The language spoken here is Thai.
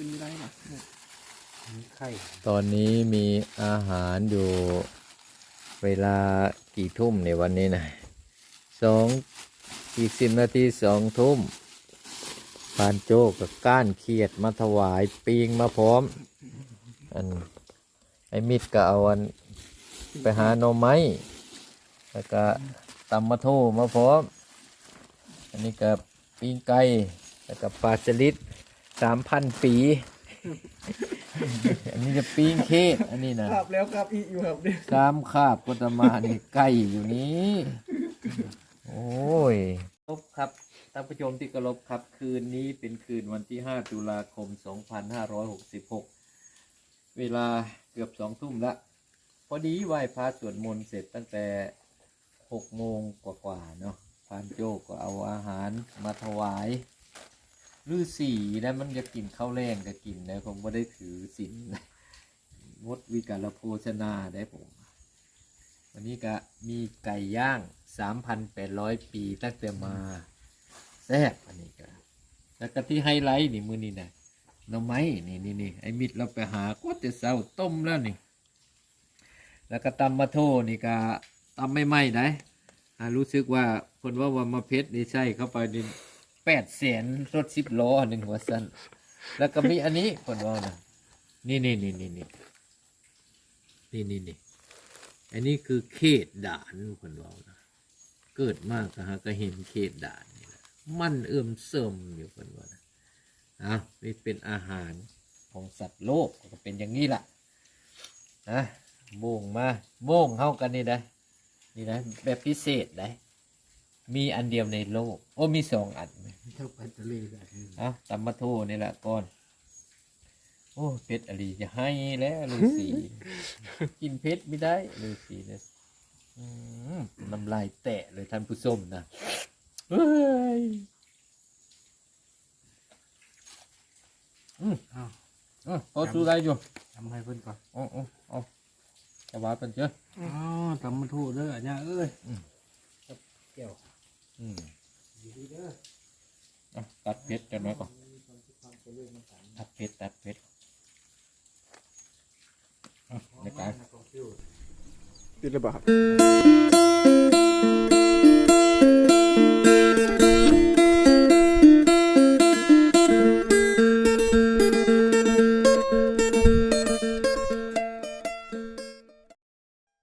ขึ้นไม่ได้หรอมีไข่ตอนนี้มีอาหารอยู่ เวลากี่ทุ่มในวันนี้นะสองอีกสิบนาทีสองทุ่มปานโจกกับก้านเขียดมาถวายปิงมาพร้อม อันไอ้มิดก็เอาอันไปหาหน่อไม้แล้วก็ตำมะโทมาพร้อม อันนี้ก็ปิงไก่แล้วก็ปลาสลิด สามพันปี อันนี้จะปิงเค้กอันนี้นะครับแล้วครับอีกอยู่ครับเนี่ยกามคาบก็จะมานี่ไก่อยู่นี้ โอ้ย ครบครับท่านผู้ชมที่เคารพครับคืนนี้เป็นคืนวันที่ 5 ตุลาคม 2566 เวลาเกือบสองทุ่มละ พอดีไหว้พระสวดมนต์เสร็จตั้งแต่ 6 โมงกว่าๆเนาะพานโจกก็เอาอาหารมาถวาย ฤาษีนะมันจะกินข้าวแรงก็กินนะผมไม่ได้ถือศีลนงดวิการโภชนาได้ผม วันนี้ก็มีไก่ย่าง3,800ปีตั้งแต่มาแซ่บอันนี้ก็แล้วก็ที่ไฮไลท์นี่มือนี่นะหน่อไม้นี่นี่นี่ไอ้มิดเราไปหาก็จะเศร้าต้มแล้วนี่ แล้วก็ตำมะโทนี่ก็ตำไม่ไหม้ได้รู้สึกว่าคนว่าว่ามาเพชรนี่ใช่เข้าไปนี่ แปดแสนรถสิบล้อหนึ่งหัวสันแล้วก็มีอันนี้คนว่านะนี่นี่นี่นี่นี่นี่นี่นี่อันนี้คือเขตด่านคนเรานะเกิดมากนะฮะก็เห็นเขตด่านนี่แหละมันเอื่อมเสริมอยู่คนว่านะอะนี่เป็นอาหารของสัตว์โลกก็เป็นอย่างนี้แหละนะโบ่งมาโบ่งเข้ากันนี่นะนี่นะแบบพิเศษนะ มีอันเดียวในโลก โอ้มีสองอันไหมเท่าไปทะเลได้เอาตำมะโทนี่แหละก่อน โอ้เพชรอลีจะให้แล้วฤาษีกินเพชรไม่ได้ฤาษีเนี่ยอืมน้ำลายแตะเลยท่านผู้ชมนะเฮ้ยอืมอ้าวอืมพอสู้ได้อยู่ทำให้เพิ่นก่อนเอ๋อาเอ๋อจะว่าเป็นเจ้าอ๋อทำมันถูกเด้ออันเนี้ยเอ้ยอืมกับแก้ว อืมเอาตัดเพชรกันไว้ก่อนตัดเพชรตัดเพชรอะในการติดหรือเปล่าครับ